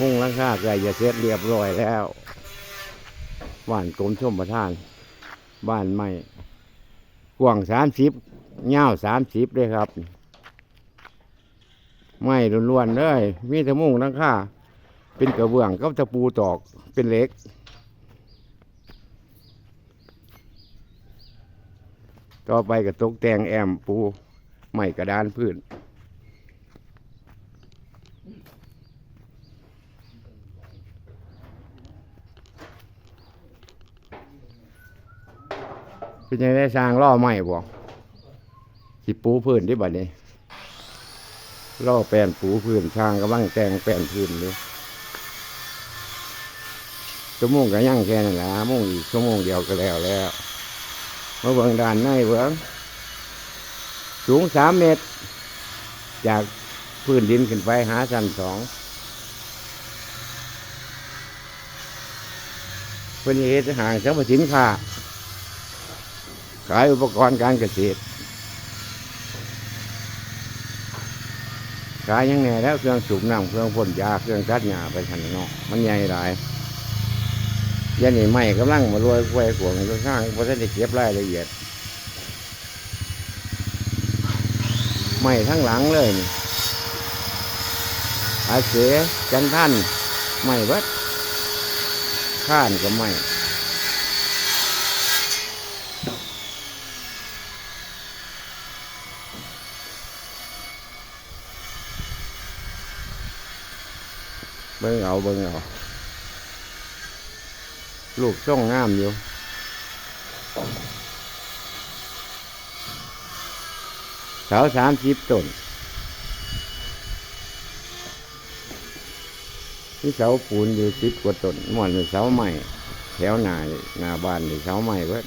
มุ่งลังคาใกล้จะเสร็จเรียบร้อยแล้วบ้านกรมชมประทาน บ้านใหม่กว้างสามสิบยาสามสิบเลยครับ ไม่ล้วนๆเลยมีแต่มุ่งลังคาเป็นกระเบื้องกับตะปูตอกเป็นเล็ก ต่อไปก็ตกแต่งแอมปูใหม่กระดานพื้น เป็นยังได้สร้างล่อใหม่บ่สิปูพื้นที่บัดนี้ล่อแปลนปูพื้นช่างกำลังแต่งแปลนพื้นเลยชั่วโมงก็ยังแค่นั้นแหละโมงอีกชั่วโมงเดียวก็แล้วแล้วมาเบิ่งด้านในเบิ่งสูงสามเมตร จากพื้นดินขึ้นไปหาชั้นสองเพิ่นเฮ็ดห่างสรรพสินค้า ขายอุปกรณ์การเกษตร ขายยังไงแล้วเครื่องสูบน้ำเครื่องพ่นยาเครื่องตัดหญ้าไปทันเนาะมันใหญ่หลายยันนี่ไม่กำลังมารวยกล้วยขวงข้างเพราะท่านได้เก็บรายละเอียดไม่ทั้งหลังเลยนี่อาเสจันท่านไม่เบัดข้านก็ไม่ เบิ่งเอาเบิ่งเอาลูกส่องงามอยู่เสาสามสิบต้นที่เสาปูนอยู่สิบกว่าต้นหมอนเสาใหม่แถวหนาหน้าบ้านนี่เสาใหม่เว้ย